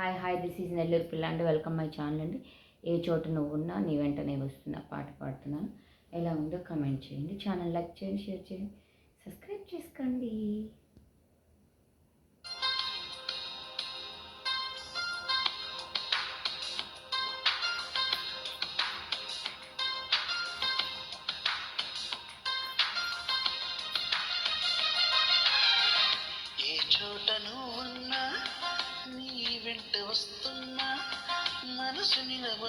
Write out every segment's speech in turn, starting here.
Hi hi this is Nellore పిల్ల అండి welcome my channel అండి. ఏ చోట నువ్వు ఉన్నా నీ వెంటనే వస్తున్నా పాట పాడుతున్నాను. ఎలా ఉందో కమెంట్ చేయండి. ఛానల్ లైక్ చేయండి షేర్ చేయండి. సబ్స్క్రైబ్ చేసుకోండి.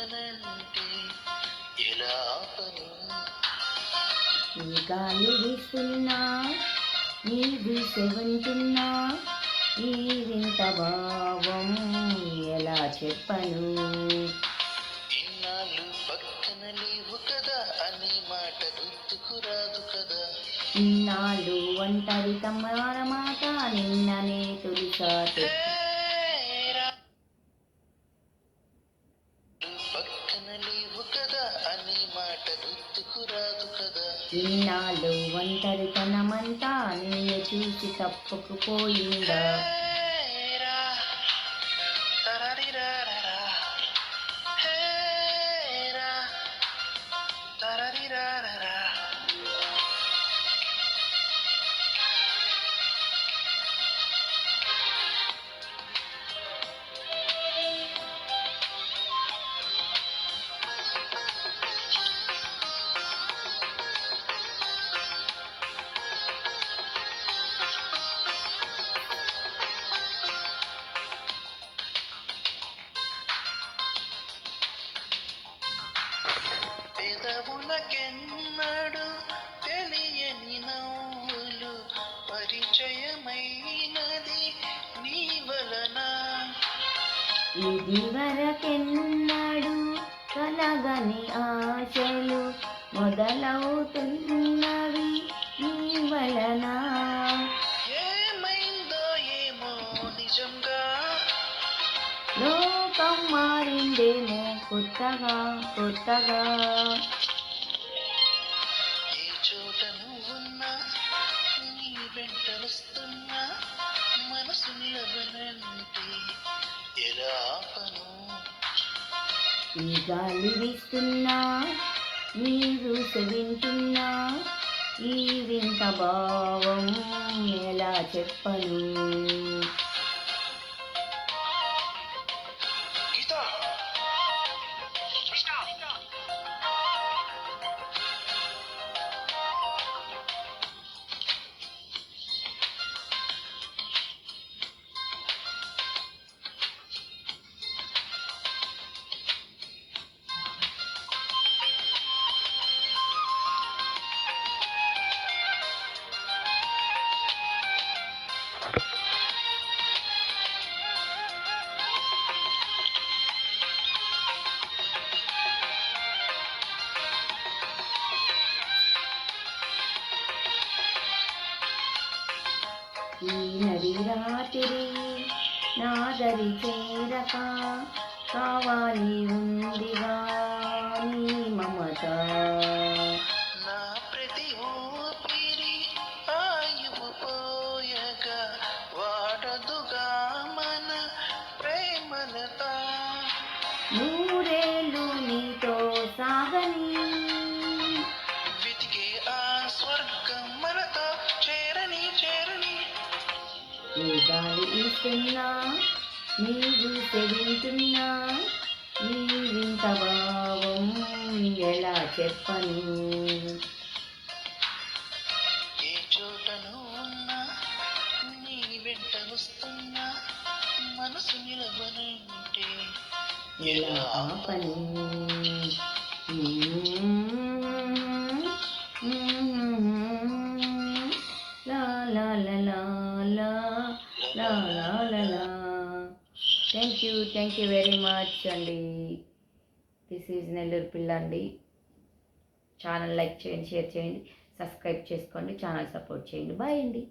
నిలవనంటే ఎలా ఆపను ఈ గాలి వీస్తున్నా నీ వింటున్నా ఈ వింత భావం ఎలా చెప్పను? ఇన్నాళ్ళు పక్కన లేవు కదా అనే మాట గుర్తుకురాదు కదా. ఇన్నాళ్ళు ఒంటరి తమ్మార మాట నిన్ననే తొలిసారి పక్కన లేవు కదా అనే మాట గుర్తుకురాదు కదా. ఇన్నాళ్ళు ఒంటరితనమంతా నిన్ను చూసి తప్పుకుపోయిందా పెదవులకెన్నడు తెలియని నవ్వులు పరిచయమైనది నీ వలన. ఇది వరకెన్నాడు కలగని ఆశలు మొదలవుతున్నవి నీ వలన. ఏమైందో ఏమో నిజంగా. లోకం మారిందేమో కొత్తగా కొత్తగా. ఈ గాలి వీస్తున్నా నీరు వింటున్నా ఈ వింత భావం ఎలా చెప్పను? ఈ నది రాత్రి నా దరి చేరక కావాలి ఉంది. చేస్తున్నా నీవు చెవింటున్నా నీ వింత భావం ఎలా చెప్పను ఏ చోటను ఉన్నా నీ వస్తున్నా ఎలా ఆపను la thank you thank you very much అండి. దిస్ ఈజ్ నెల్లూరు పిల్ల అండి. ఛానల్ లైక్ చేయండి షేర్ చేయండి సబ్స్క్రైబ్ చేసుకోండి ఛానల్ సపోర్ట్ చేయండి. బాయ్ అండి.